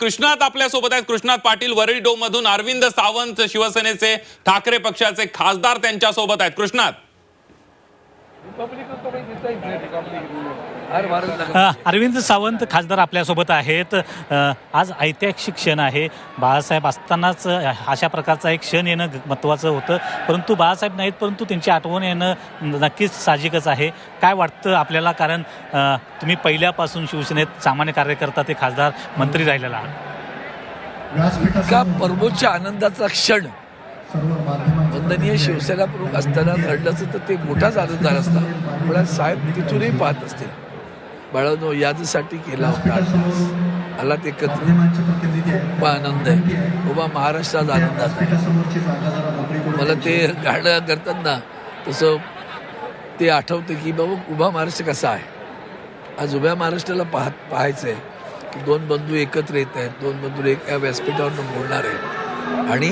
कृष्णात आपल्यासोबत आहेत. कृष्णात पाटील वरळी डोम मधून अरविंद सावंत शिवसेनेचे ठाकरे पक्षाचे खासदार त्यांच्यासोबत आहेत. कृष्णात. अरविंद सावंत खासदार आपल्यासोबत आहेत. आज ऐतिहासिक क्षण आहे. बाळासाहेब असतानाच अशा प्रकारचा एक क्षण येणं महत्त्वाचं होतं. परंतु बाळासाहेब नाहीत परंतु त्यांची आठवण येणं नक्कीच साहजिकच आहे. काय वाटतं आपल्याला? कारण तुम्ही पहिल्यापासून शिवसेनेत सामान्य कार्यकर्ता ते खासदार मंत्री राहिलेला आहात. इतका परमोच्च आनंदाचा क्षण? वंदनीय शिवसेना प्रमुख असताना घडलं असतं तर ते मोठाच आनंद झाला असता पण साहेब तिथूनही पाहत असतील. बाळानो यादीसाठी केला होता. आला ते एकत्र. खूप आनंद आहे. उभा महाराष्ट्रात आनंदात आहे. मला ते गाणं करतात ना तसं ते आठवतं की बाबा उभा महाराष्ट्र कसा आहे? आज उभ्या महाराष्ट्राला पाहत पाहायचं आहे की दोन बंधू एकत्र येत आहेत दोन बंधू एका व्यासपीठावरून बोलणार आहेत. आणि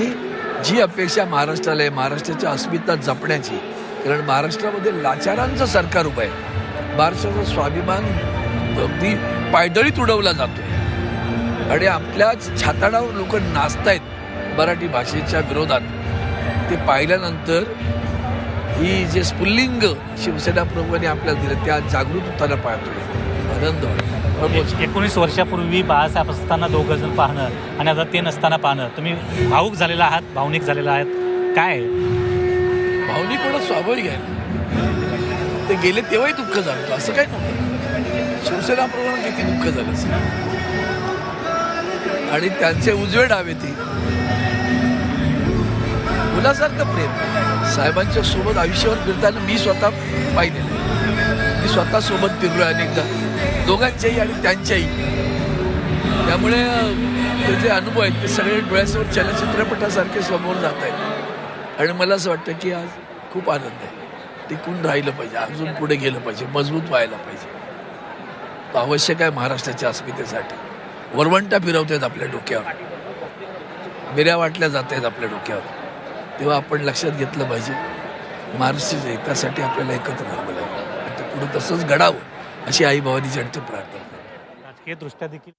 जी अपेक्षा महाराष्ट्राला आहे महाराष्ट्राच्या अस्मिता जपण्याची. कारण महाराष्ट्रामध्ये लाचारांचं सरकार उभं आहे. महाराष्ट्राचा स्वाभिमान अगदी पायदळीत उडवला जातोय. आणि आपल्याच छाताडावर लोक नाचतायत मराठी भाषेच्या विरोधात. ते पाहिल्यानंतर ही जे स्फुल्लिंग शिवसेना प्रमुखांनी आपल्याला दिलं त्या जागृत होताना पाहतोय. आनंद वाटतो. एकोणीस वर्षापूर्वी बाळासाहेब असताना दोघं जण पाहणं आणि आता ते नसताना पाहणं. तुम्ही भाऊक झालेला आहात भावनिक झालेला आहात. काय? भावनिक होणं स्वाभाविक आहे ते गेले तेव्हाही दुःख झालं होतं. असं काय नव्हतं. शिवसेना प्रमाणे किती दुःख झालं आणि त्यांचे उजवे डावे ते. मुलासारखं प्रेम. साहेबांच्या सोबत आयुष्यावर फिरताना मी स्वतः पाहिलेलं मी स्वतः सोबत फिरलो अनेकदा. दोघांच्याही आणि त्यांच्याही त्यामुळे ते जे अनुभव आहेत ते सगळे डोळ्यासमोर चलचित्रपटासारखे समोर जात आहेत. आणि मला असं वाटतं की आज खूप आनंद आहे. टिकून राहिलं पाहिजे अजून पुढे गेलं पाहिजे मजबूत व्हायला पाहिजे. तो आवश्यक आहे महाराष्ट्राच्या अस्मितेसाठी. वरवंटा फिरवत आपल्या डोक्यावर. मिऱ्या वाटल्या जात आहेत आपल्या डोक्यावर. तेव्हा आपण लक्षात घेतलं पाहिजे महाराष्ट्राच्या हितासाठी आपल्याला एकत्र राहावं लागेल. पुढे तसंच घडावं अशी आई भवानीची प्रार्थना राजकीय दृष्ट्या देखील